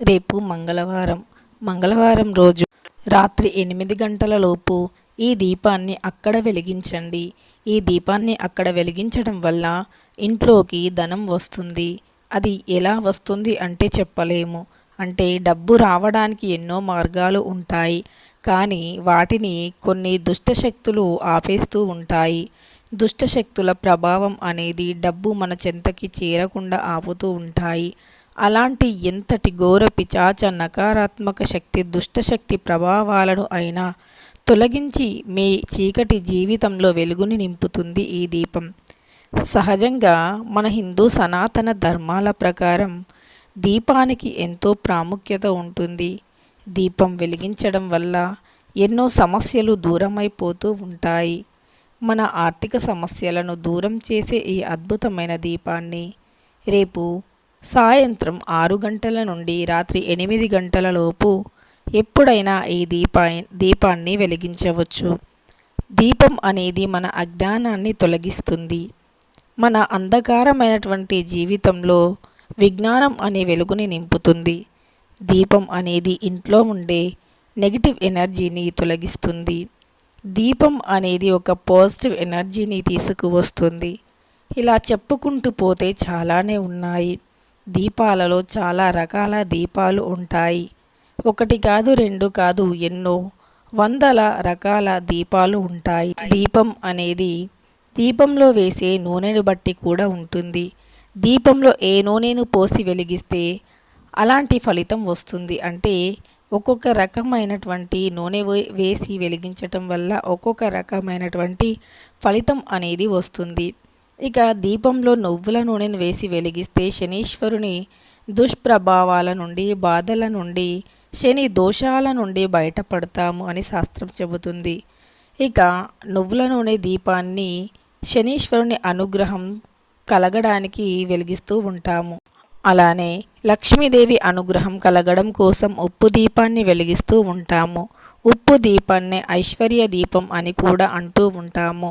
రేపు మంగళవారం. మంగళవారం రోజు రాత్రి ఎనిమిది గంటలలోపు ఈ దీపాన్ని అక్కడ వెలిగించండి. ఈ దీపాన్ని అక్కడ వెలిగించడం వల్ల ఇంట్లోకి ధనం వస్తుంది. అది ఎలా వస్తుంది అంటే చెప్పలేము. అంటే డబ్బు రావడానికి ఎన్నో మార్గాలు ఉంటాయి. కానీ వాటిని కొన్ని దుష్టశక్తులు ఆపేస్తూ ఉంటాయి. దుష్టశక్తుల ప్రభావం అనేది డబ్బు మన చెంతకి చేరకుండా ఆపుతూ ఉంటాయి. అలాంటి ఎంతటి ఘోర పిచాచ నకారాత్మక శక్తి దుష్టశక్తి ప్రభావాలను అయినా తొలగించి మీ చీకటి జీవితంలో వెలుగుని నింపుతుంది ఈ దీపం. సహజంగా మన హిందూ సనాతన ధర్మాల ప్రకారం దీపానికి ఎంతో ప్రాముఖ్యత ఉంటుంది. దీపం వెలిగించడం వల్ల ఎన్నో సమస్యలు దూరమైపోతూ ఉంటాయి. మన ఆర్థిక సమస్యలను దూరం చేసే ఈ అద్భుతమైన దీపాన్ని రేపు సాయంత్రం ఆరు గంటల నుండి రాత్రి ఎనిమిది గంటల లోపు ఎప్పుడైనా ఈ దీపా దీపాన్ని వెలిగించవచ్చు. దీపం అనేది మన అజ్ఞానాన్ని తొలగిస్తుంది. మన అంధకారమైనటువంటి జీవితంలో విజ్ఞానం అనే వెలుగుని నింపుతుంది. దీపం అనేది ఇంట్లో ఉండే నెగిటివ్ ఎనర్జీని తొలగిస్తుంది. దీపం అనేది ఒక పాజిటివ్ ఎనర్జీని తీసుకువస్తుంది. ఇలా చెప్పుకుంటూ పోతే చాలానే ఉన్నాయి. దీపాలలో చాలా రకాల దీపాలు ఉంటాయి. ఒకటి కాదు రెండు కాదు ఎన్నో వందల రకాల దీపాలు ఉంటాయి. దీపం అనేది దీపంలో వేసే నూనెను బట్టి కూడా ఉంటుంది. దీపంలో ఏ నూనెను పోసి వెలిగిస్తే అలాంటి ఫలితం వస్తుంది. అంటే ఒక్కొక్క రకమైనటువంటి నూనె వేసి వెలిగించటం వల్ల ఒక్కొక్క రకమైనటువంటి ఫలితం అనేది వస్తుంది. ఇక దీపంలో నువ్వుల నూనెను వేసి వెలిగిస్తే శనీశ్వరుని దుష్ప్రభావాల నుండి బాధల నుండి శని దోషాల నుండి బయటపడతాము అని శాస్త్రం చెబుతుంది. ఇక నువ్వుల నూనె దీపాన్ని శనీశ్వరుని అనుగ్రహం కలగడానికి వెలిగిస్తూ ఉంటాము. అలానే లక్ష్మీదేవి అనుగ్రహం కలగడం కోసం ఉప్పు దీపాన్ని వెలిగిస్తూ ఉంటాము. ఉప్పు దీపాన్ని ఐశ్వర్య దీపం అని కూడా అంటూ ఉంటాము.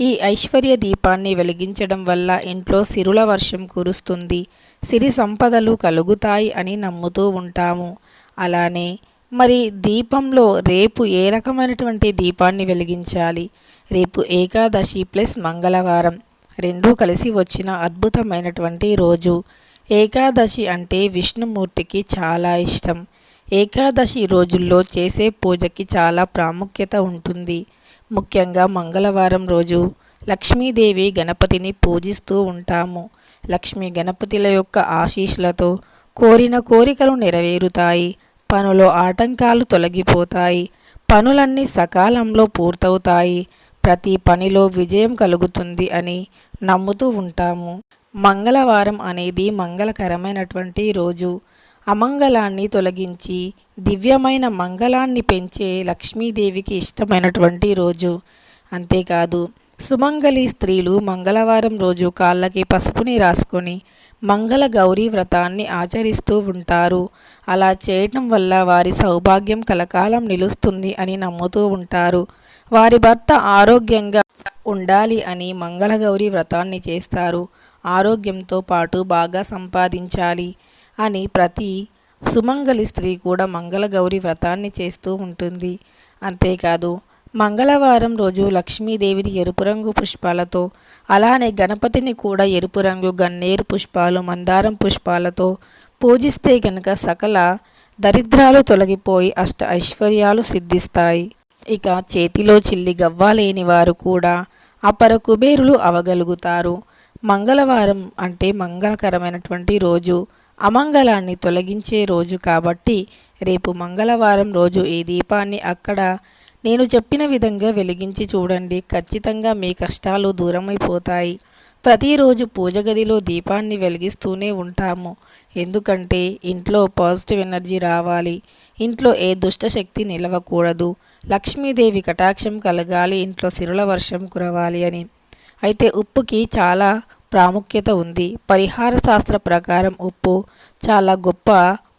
ఈ ఐశ్వర్య దీపాన్ని వెలిగించడం వల్ల ఇంట్లో సిరుల వర్షం కురుస్తుంది. సిరి సంపదలు కలుగుతాయి అని నమ్ముతూ ఉంటాము. అలానే మరి దీపంలో రేపు ఏ రకమైనటువంటి దీపాన్ని వెలిగించాలి? రేపు ఏకాదశి ప్లస్ మంగళవారం. రెండూ కలిసి వచ్చిన అద్భుతమైనటువంటి రోజు. ఏకాదశి అంటే విష్ణుమూర్తికి చాలా ఇష్టం. ఏకాదశి రోజుల్లో చేసే పూజకి చాలా ప్రాముఖ్యత ఉంటుంది. ముఖ్యంగా మంగళవారం రోజు లక్ష్మీదేవి గణపతిని పూజిస్తూ ఉంటాము. లక్ష్మీ గణపతిల యొక్క ఆశీస్సులతో కోరిన కోరికలు నెరవేరుతాయి. పనులో ఆటంకాలు తొలగిపోతాయి. పనులన్నీ సకాలంలో పూర్తవుతాయి. ప్రతి పనిలో విజయం కలుగుతుంది అని నమ్ముతూ ఉంటాము. మంగళవారం అనేది మంగళకరమైనటువంటి రోజు. అమంగళాన్ని తొలగించి దివ్యమైన మంగళాన్ని పెంచే లక్ష్మీదేవికి ఇష్టమైనటువంటి రోజు. అంతేకాదు సుమంగళి స్త్రీలు మంగళవారం రోజు కాళ్ళకి పసుపుని రాసుకొని మంగళ గౌరీ వ్రతాన్ని ఆచరిస్తూ ఉంటారు. అలా చేయటం వల్ల వారి సౌభాగ్యం కలకాలం నిలుస్తుంది అని నమ్ముతూ ఉంటారు. వారి భర్త ఆరోగ్యంగా ఉండాలి అని మంగళగౌరి వ్రతాన్ని చేస్తారు. ఆరోగ్యంతో పాటు బాగా సంపాదించాలి. అని ప్రతి సుమంగళి స్త్రీ కూడా మంగళగౌరి వ్రతాన్ని చేస్తూ ఉంటుంది. అంతేకాదు మంగళవారం రోజు లక్ష్మీదేవిని ఎరుపు రంగు పుష్పాలతో అలానే గణపతిని కూడా ఎరుపు రంగు గన్నేరు పుష్పాలు మందారం పుష్పాలతో పూజిస్తే గనక సకల దరిద్రాలు తొలగిపోయి అష్ట ఐశ్వర్యాలు సిద్ధిస్తాయి. ఇక చేతిలో చిల్లి గవ్వాలేని వారు కూడా అపర కుబేరులు అవగలుగుతారు. మంగళవారం అంటే మంగళకరమైనటువంటి రోజు. అమంగళాన్ని తొలగించే రోజు కాబట్టి రేపు మంగళవారం రోజు ఈ దీపాన్ని అక్కడ నేను చెప్పిన విధంగా వెలిగించి చూడండి. ఖచ్చితంగా మీ కష్టాలు దూరమైపోతాయి. ప్రతిరోజు పూజ గదిలో దీపాన్ని వెలిగిస్తూనే ఉంటాము. ఎందుకంటే ఇంట్లో పాజిటివ్ ఎనర్జీ రావాలి. ఇంట్లో ఏ దుష్టశక్తి నిలవకూడదు. లక్ష్మీదేవి కటాక్షం కలగాలి. ఇంట్లో సిరుల వర్షం కురవాలి అని. అయితే ఉప్పుకి చాలా ప్రాముఖ్యత ఉంది. పరిహార శాస్త్ర ప్రకారం ఉప్పు చాలా గొప్ప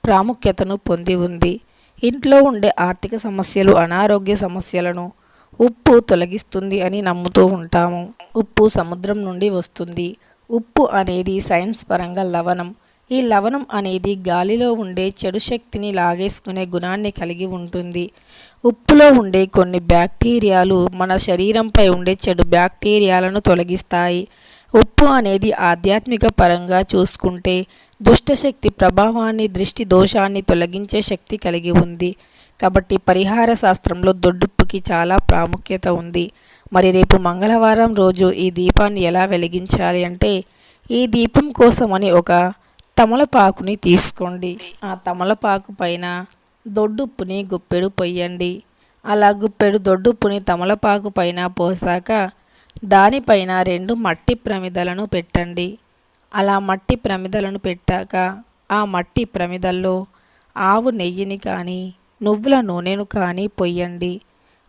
ప్రాముఖ్యతను పొంది ఉంది. ఇంట్లో ఉండే ఆర్థిక సమస్యలు అనారోగ్య సమస్యలను ఉప్పు తొలగిస్తుంది అని నమ్ముతూ ఉంటాము. ఉప్పు సముద్రం నుండి వస్తుంది. ఉప్పు అనేది సైన్స్ పరంగా లవణం. ఈ లవణం అనేది గాలిలో ఉండే చెడు శక్తిని లాగేసుకునే గుణాన్ని కలిగి ఉంటుంది. ఉప్పులో ఉండే కొన్ని బ్యాక్టీరియాలు మన శరీరంపై ఉండే చెడు బ్యాక్టీరియాలను తొలగిస్తాయి. ఉప్పు అనేది ఆధ్యాత్మిక పరంగా చూసుకుంటే దుష్టశక్తి ప్రభావాన్ని దృష్టి దోషాన్ని తొలగించే శక్తి కలిగి ఉంది. కాబట్టి పరిహార శాస్త్రంలో దొడ్డుప్పుకి చాలా ప్రాముఖ్యత ఉంది. మరి రేపు మంగళవారం రోజు ఈ దీపాన్ని ఎలా వెలిగించాలి అంటే ఈ దీపం కోసమని ఒక తమలపాకుని తీసుకోండి. ఆ తమలపాకు పైన దొడ్డుప్పుని గుప్పెడు పొయ్యండి. అలా గుప్పెడు దొడ్డుప్పుని తమలపాకు పైన పోసాక దానిపైన రెండు మట్టి ప్రమిదలను పెట్టండి. అలా మట్టి ప్రమిదలను పెట్టాక ఆ మట్టి ప్రమిదల్లో ఆవు నెయ్యిని కానీ నువ్వుల నూనెను కానీ పొయ్యండి.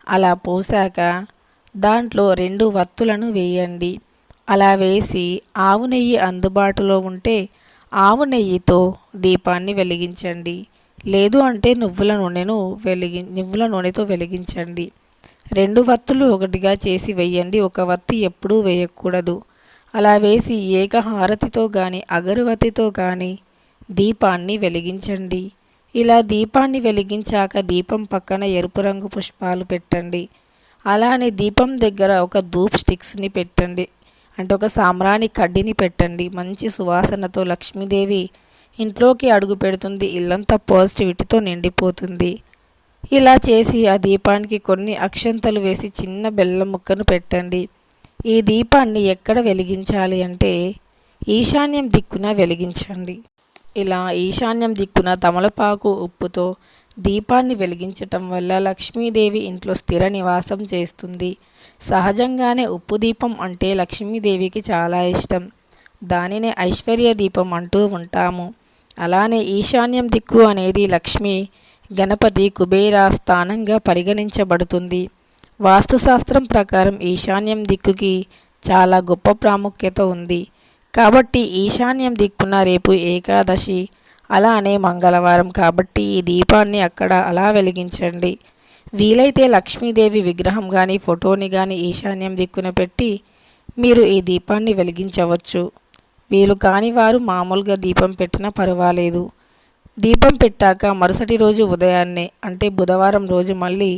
అలా పోసాక దాంట్లో రెండు వత్తులను వేయండి. అలా వేసి ఆవు నెయ్యి అందుబాటులో ఉంటే ఆవు నెయ్యితో దీపాన్ని వెలిగించండి. లేదు అంటే నువ్వుల నూనెను వెలిగి నువ్వుల నూనెతో వెలిగించండి. రెండు వత్తులు ఒకటిగా చేసి వేయండి. ఒక వత్తి ఎప్పుడూ వేయకూడదు. అలా వేసి ఏకహారతితో కానీ అగరువతితో కానీ దీపాన్ని వెలిగించండి. ఇలా దీపాన్ని వెలిగించాక దీపం పక్కన ఎరుపు రంగు పుష్పాలు పెట్టండి. అలానే దీపం దగ్గర ఒక ధూప్ స్టిక్స్ని పెట్టండి. అంటే ఒక సాంబ్రాణి కడ్డీని పెట్టండి. మంచి సువాసనతో లక్ష్మీదేవి ఇంట్లోకి అడుగు పెడుతుంది. ఇల్లంతా పాజిటివిటీతో నిండిపోతుంది. ఇలా చేసి ఆ దీపానికి కొన్ని అక్షంతలు వేసి చిన్న బెల్లం ముక్కను పెట్టండి. ఈ దీపాన్ని ఎక్కడ వెలిగించాలి అంటే ఈశాన్యం దిక్కున వెలిగించండి. ఇలా ఈశాన్యం దిక్కున తమలపాకు ఉప్పుతో దీపాన్ని వెలిగించటం వల్ల లక్ష్మీదేవి ఇంట్లో స్థిర నివాసం చేస్తుంది. సహజంగానే ఉప్పు దీపం అంటే లక్ష్మీదేవికి చాలా ఇష్టం. దానినే ఐశ్వర్య దీపం అంటూ ఉంటాము. అలానే ఈశాన్యం దిక్కు అనేది లక్ష్మి గణపతి కుబేర స్థానంగా పరిగణించబడుతుంది. వాస్తుశాస్త్రం ప్రకారం ఈశాన్యం దిక్కుకి చాలా గొప్ప ప్రాముఖ్యత ఉంది. కాబట్టి ఈశాన్యం దిక్కున రేపు ఏకాదశి అలానే మంగళవారం కాబట్టి ఈ దీపాన్ని అక్కడ అలా వెలిగించండి. వీలైతే లక్ష్మీదేవి విగ్రహం కానీ ఫోటోని కానీ ఈశాన్యం దిక్కున పెట్టి మీరు ఈ దీపాన్ని వెలిగించవచ్చు. వీలు కాని వారు మామూలుగా దీపం పెట్టినా పర్వాలేదు. దీపం పెట్టాక మరుసటి రోజు ఉదయాన్నే అంటే బుధవారం రోజు మళ్ళీ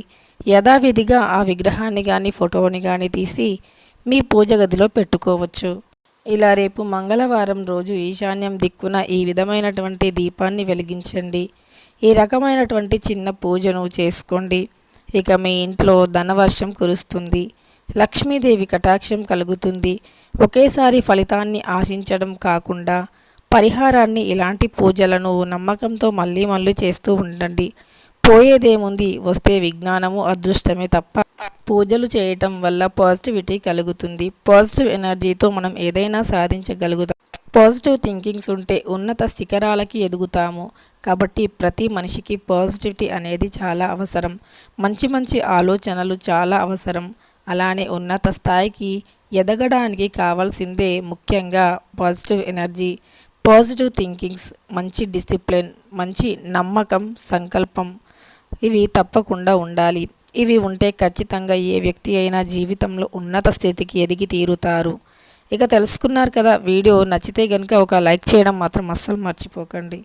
యథావిధిగా ఆ విగ్రహాన్ని కానీ ఫోటోని కానీ తీసి మీ పూజ గదిలో పెట్టుకోవచ్చు. ఇలా రేపు మంగళవారం రోజు ఈశాన్యం దిక్కున ఈ విధమైనటువంటి దీపాన్ని వెలిగించండి. ఈ రకమైనటువంటి చిన్న పూజను చేసుకోండి. ఇక మీ ఇంట్లో ధనవర్షం కురుస్తుంది. లక్ష్మీదేవి కటాక్షం కలుగుతుంది. ఒకేసారి ఫలితాన్ని ఆశించడం కాకుండా పరిహారాన్ని ఇలాంటి పూజలను నమ్మకంతో మళ్ళీ మళ్ళీ చేస్తూ ఉండండి. పోయేదేముంది? వస్తే విజ్ఞానము అదృష్టమే తప్ప పూజలు చేయటం వల్ల పాజిటివిటీ కలుగుతుంది. పాజిటివ్ ఎనర్జీతో మనం ఏదైనా సాధించగలుగుతాం. పాజిటివ్ థింకింగ్స్ ఉంటే ఉన్నత శిఖరాలకి ఎదుగుతాము. కాబట్టి ప్రతి మనిషికి పాజిటివిటీ అనేది చాలా అవసరం. మంచి మంచి ఆలోచనలు చాలా అవసరం. అలానే ఉన్నత స్థాయికి ఎదగడానికి కావాల్సిందే ముఖ్యంగా పాజిటివ్ ఎనర్జీ పాజిటివ్ థింకింగ్స్ మంచి డిసిప్లిన్ మంచి నమ్మకం సంకల్పం ఇవి తప్పకుండా ఉండాలి. ఇవి ఉంటే ఖచ్చితంగా ఏ వ్యక్తి అయినా జీవితంలో ఉన్నత స్థితికి ఎదిగి తీరుతారు. ఇక తెలుసుకున్నారు కదా వీడియో నచ్చితే కనుక ఒక లైక్ చేయడం మాత్రం అస్సలు మర్చిపోకండి.